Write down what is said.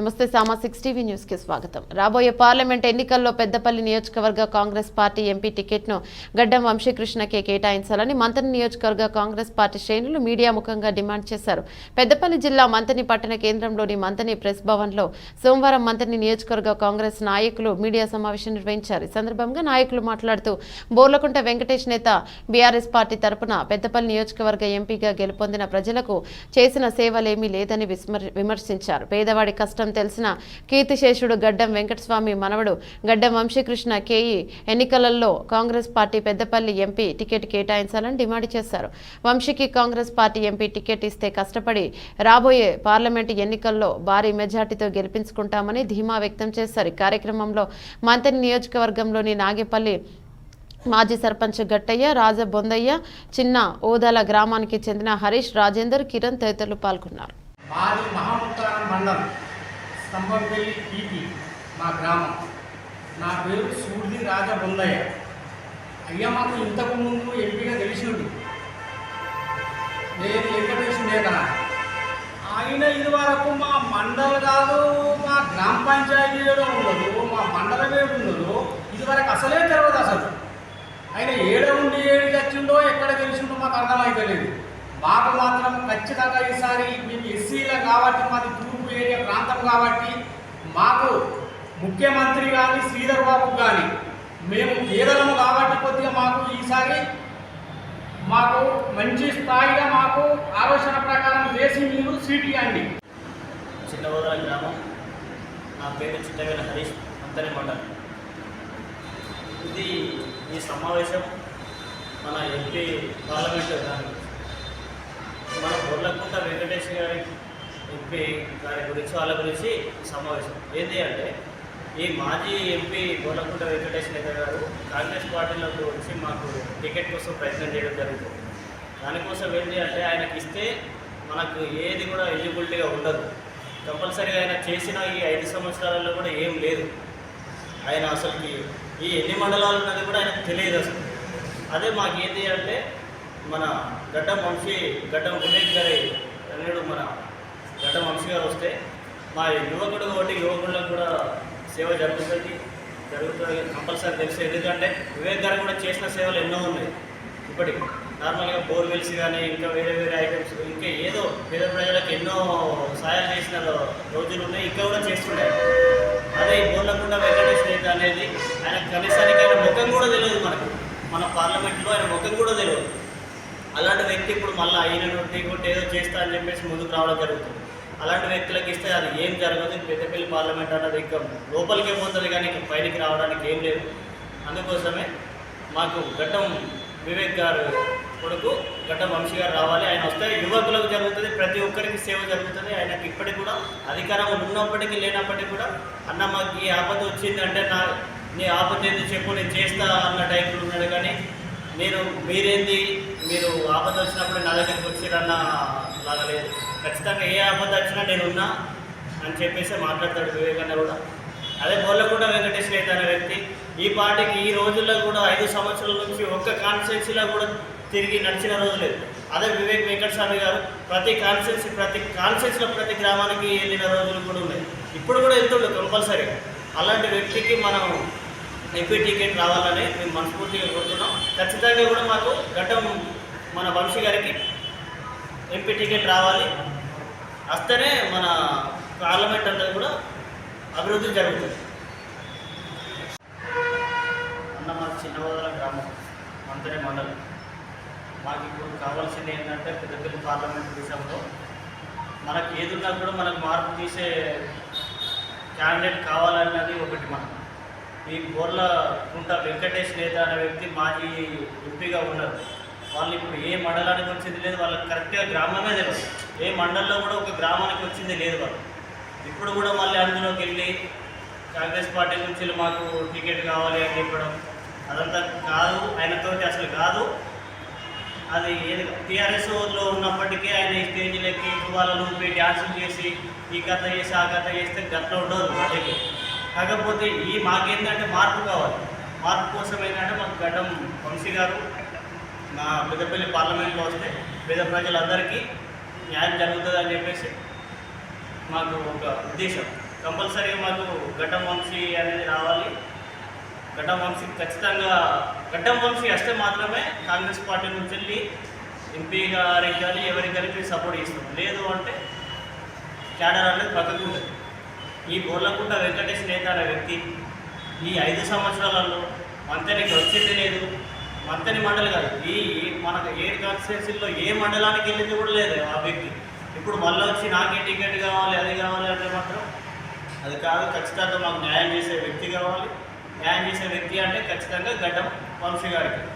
నమస్తే సామా six TV న్యూస్కి స్వాగతం. రాబోయే పార్లమెంట్ ఎన్నికల్లో పెద్దపల్లి నియోజకవర్గ కాంగ్రెస్ పార్టీ ఎంపీ టికెట్ను గడ్డం వంశీకృష్ణకే కేటాయించాలని మంతని నియోజకవర్గ కాంగ్రెస్ పార్టీ శ్రేణులు మీడియా ముఖంగా డిమాండ్ చేశారు. పెద్దపల్లి జిల్లా మంతని పట్టణ కేంద్రంలోని మంతని ప్రెస్ భవన్లో సోమవారం మంతని నియోజకవర్గ కాంగ్రెస్ నాయకులు మీడియా సమావేశం నిర్వహించారు. ఈ సందర్భంగా నాయకులు మాట్లాడుతూ బోర్లకుంట వెంకటేష్ నేత బీఆర్ఎస్ పార్టీ తరపున పెద్దపల్లి నియోజకవర్గ ఎంపీగా గెలుపొందిన ప్రజలకు చేసిన సేవలేమీ లేదని విమర్శించారు. పేదవాడి కష్టం తెలిసిన కీర్తిశేషుడు గడ్డం వెంకటస్వామి మనవడు గడ్డం వంశీకృష్ణ కేఈ ఎన్నికలలో Congress party Peddapalli MP ticket కేటాయించాలని డిమాండ్ చేశారు. వంశీకి కాంగ్రెస్ పార్టీ ఎంపీ టికెట్ ఇస్తే కష్టపడి రాబోయే పార్లమెంటు ఎన్నికల్లో భారీ మెజార్టీతో గెలిపించుకుంటామని ధీమా వ్యక్తం చేశారు. కార్యక్రమంలో మంత్రి నియోజకవర్గంలోని నాగేపల్లి మాజీ సర్పంచ్ గట్టయ్య రాజ బొందయ్య చిన్న ఓదల గ్రామానికి చెందిన హరీష్ రాజేందర్ కిరణ్ తదితరులు పాల్గొన్నారు. మండలం. స్తంభంపల్లి పీపీ మా గ్రామం. నా పేరు సూర్ది రాజ బొందయ్య. అయ్యా మాకు ఇంతకు ముందు ఎంపీగా తెలిసిండు నేను వెంకటేష్ కదా ఆయన ఇది వరకు మా మండల కాదు మా గ్రామ పంచాయతీలో ఉండదు మా మండలమే ఉండదు ఇదివరకు అసలే తెలియదు అసలు. ఆయన ఏడ ఉండి ఏడు వచ్చిండో ఎక్కడ తెలిసిండో మాకు అర్థమైతలేదు. మాకు మాత్రం ఖచ్చితంగా ఈసారి మేము ఎస్సీల కాబట్టి మాది తూర్పు ఏరియా ప్రాంతం కాబట్టి మాకు ముఖ్యమంత్రి కానీ శ్రీధర్ బాబు కానీ మేము పేదలము కాబట్టి కొద్దిగా మాకు ఈసారి మాకు మంచి స్థాయిగా మాకు ఆలోచన ప్రకారం వేసి మీరు సీట్ ఇవ్వండి. చిన్నవదల గ్రామం. నా పేరు చిట్టవేల హరీష్ అంతని మండలం. ఇది ఈ సమావేశం మన ఎంపీ పార్లమెంటు మన బొర్లకుంట వెంకటేష్ గారి ఎంపీ గారి గురించి వాళ్ళ గురించి సమావేశం. ఏంటి అంటే ఈ మాజీ ఎంపీ బొర్లకుంట వెంకటేష్ నేత గారు కాంగ్రెస్ పార్టీలోకి వచ్చి మాకు టికెట్ కోసం ప్రయత్నం చేయడం జరుగుతుంది. దానికోసం ఏంటి అంటే ఆయనకి ఇస్తే మనకు ఏది కూడా ఎలిజిబిలిటీగా ఉండదు. కంపల్సరీగా ఆయన చేసిన ఈ ఐదు సంవత్సరాలలో కూడా ఏం లేదు. ఆయన అసలుకి ఈ ఎన్ని మండలాలు ఉన్నది కూడా ఆయనకు తెలియదు అసలు. అదే మాకు ఏంటి అంటే మన గడ్డం వంశీ గడ్డం వివేక్ గారి మన గడ్డం వంశీ గారు వస్తే మా యువకుడు ఒకటి యువకులకు కూడా సేవ జరుగుతుంది జరుగుతుంది కంపల్సరీ తెలుసు. ఎందుకంటే వివేక్ గారు కూడా చేసిన సేవలు ఎన్నో ఉన్నాయి. ఇప్పటికి నార్మల్గా బోర్వెల్స్ కానీ ఇంకా వేరే వేరే ఐటమ్స్ ఇంకా ఏదో పేద ప్రజలకు ఎన్నో సాయాలు చేసిన రోజులు ఉన్నాయి ఇంకా కూడా చేస్తుండే. అదే ఈ బోర్లకుండా వెంకటేష్ నేత అనేది ఆయన కనీసానికి ఆయన ముఖం కూడా తెలియదు మనకు. మన పార్లమెంట్లో ఆయన ముఖం కూడా తెలియదు. అలాంటి వ్యక్తి ఇప్పుడు మళ్ళీ ఆయన ఇంకోటి ఏదో చేస్తా అని చెప్పేసి ముందుకు రావడం జరుగుతుంది. అలాంటి వ్యక్తులకు ఇస్తే అది ఏం జరగదు పెద్దపల్లి పార్లమెంట్ అన్నది ఇంకా లోపలికే పోతుంది కానీ ఇంకా రావడానికి ఏం లేదు. అందుకోసమే మాకు ఘట్టం వివేక్ గారు కొడుకు ఘటం వంశీ గారు రావాలి. ఆయన వస్తే యువకులకు జరుగుతుంది ప్రతి ఒక్కరికి సేవ జరుగుతుంది. ఆయనకి ఇప్పటికి కూడా అధికారం ఉన్నప్పటికీ లేనప్పటికీ కూడా అన్న మాకు ఈ ఆపద వచ్చింది అంటే నా నీ ఆపద ఏంది చెప్పు నేను చేస్తా అన్న టైంలో ఉన్నాడు. కానీ నేను మీరేంది మీరు ఆపద వచ్చినప్పుడు నా దగ్గరికి వచ్చారన్న లాగా లేదు ఖచ్చితంగా ఏ ఆపద వచ్చినా నేను ఉన్నా అని చెప్పేసి మాట్లాడతాడు వివేకన్న కూడా. అదే బొల్లకుంట వెంకటేశ్వర అనే వ్యక్తి ఈ పార్టీకి ఈ రోజుల్లో కూడా ఐదు సంవత్సరాల నుంచి ఒక్క కాన్స్టిట్యున్సీలో కూడా తిరిగి నడిచిన రోజు లేదు. అదే వివేక్ వెంకటస్వామి గారు ప్రతి కాన్స్టిట్యున్సీ ప్రతి కాన్స్టిట్యున్సీలో ప్రతి గ్రామానికి వెళ్ళిన రోజులు కూడా ఉన్నాయి. ఇప్పుడు కూడా వెళ్తుండే కంపల్సరీగా అలాంటి వ్యక్తికి మనం ఎంపీ టికెట్ రావాలని మేము మనస్ఫూర్తిగా కోరుతున్నాం. ఖచ్చితంగా కూడా మాకు ఘట్టం మన వంశీ గారికి ఎంపీ టికెట్ రావాలి. వస్తేనే మన పార్లమెంట్ అంతా కూడా అభివృద్ధి జరుగుతుంది. అన్న మా చిన్నవదల గ్రామం మంత్రి మండలం. మాకు ఇప్పుడు కావాల్సింది ఏంటంటే పెద్దపల్లి పార్లమెంట్ విషయంలో మనకి ఏది ఉన్నా కూడా మనకు మార్పు తీసే క్యాండిడేట్ కావాలన్నది ఒకటి మనం. ఈ బోర్ల గుంట వెంకటేష్ నేత అనే వ్యక్తి మాజీ ఎంపీగా ఉన్నారు వాళ్ళు ఇప్పుడు ఏ మండలానికి వచ్చింది లేదు వాళ్ళకి కరెక్ట్గా గ్రామమే తెలియదు ఏ మండలంలో కూడా ఒక గ్రామానికి వచ్చింది లేదు వాళ్ళు. ఇప్పుడు కూడా మళ్ళీ అందులోకి వెళ్ళి కాంగ్రెస్ పార్టీ నుంచి మాకు టికెట్ కావాలి అని చెప్పడం అదంతా కాదు ఆయనతోటి అసలు కాదు. అది ఏది టీఆర్ఎస్లో ఉన్నప్పటికీ ఆయన ఈ స్టేజ్లకి వాళ్ళను పోయి డ్యాన్సులు చేసి ఈ కథ చేసి ఆ కథ చేస్తే గట్ల ఉండదు వాళ్ళకి. కాకపోతే ఈ మాకేంటంటే మార్పు కావాలి. మార్పు కోసం ఏంటంటే మాకు గడ్డం వంశీ గారు మా పెద్దపల్లి పార్లమెంట్లో వస్తే పేద ప్రజలందరికీ న్యాయం జరుగుతుంది అని చెప్పేసి మాకు ఒక ఉద్దేశం. కంపల్సరీగా మాకు గడ్డం వంశీ అనేది రావాలి. గడ్డం వంశీ ఖచ్చితంగా గడ్డం వంశీ వస్తే మాత్రమే కాంగ్రెస్ పార్టీ నుంచి వెళ్ళి ఎంపీ గారికి కానీ ఎవరికి కానీ సపోర్ట్ చేస్తాం. లేదు అంటే క్యాడర్ అనేది పక్కకు ఈ బోర్లకుంట వెంకటేష్ నేత అనే వ్యక్తి ఈ ఐదు సంవత్సరాలలో మంతనికి వచ్చింది లేదు. మంతని మండలి కాదు. ఈ ఈ- మనకు ఏ కాన్స్టిట్యున్సీలో ఏ మండలానికి వెళ్ళింది కూడా లేదు ఆ వ్యక్తి. ఇప్పుడు మళ్ళీ వచ్చి నాకే టికెట్ కావాలి అది కావాలి అంటే మాత్రం అది కాదు ఖచ్చితంగా మాకు న్యాయం చేసే వ్యక్తి కావాలి. న్యాయం చేసే వ్యక్తి అంటే ఖచ్చితంగా గడ్డం వంశీ గారికి.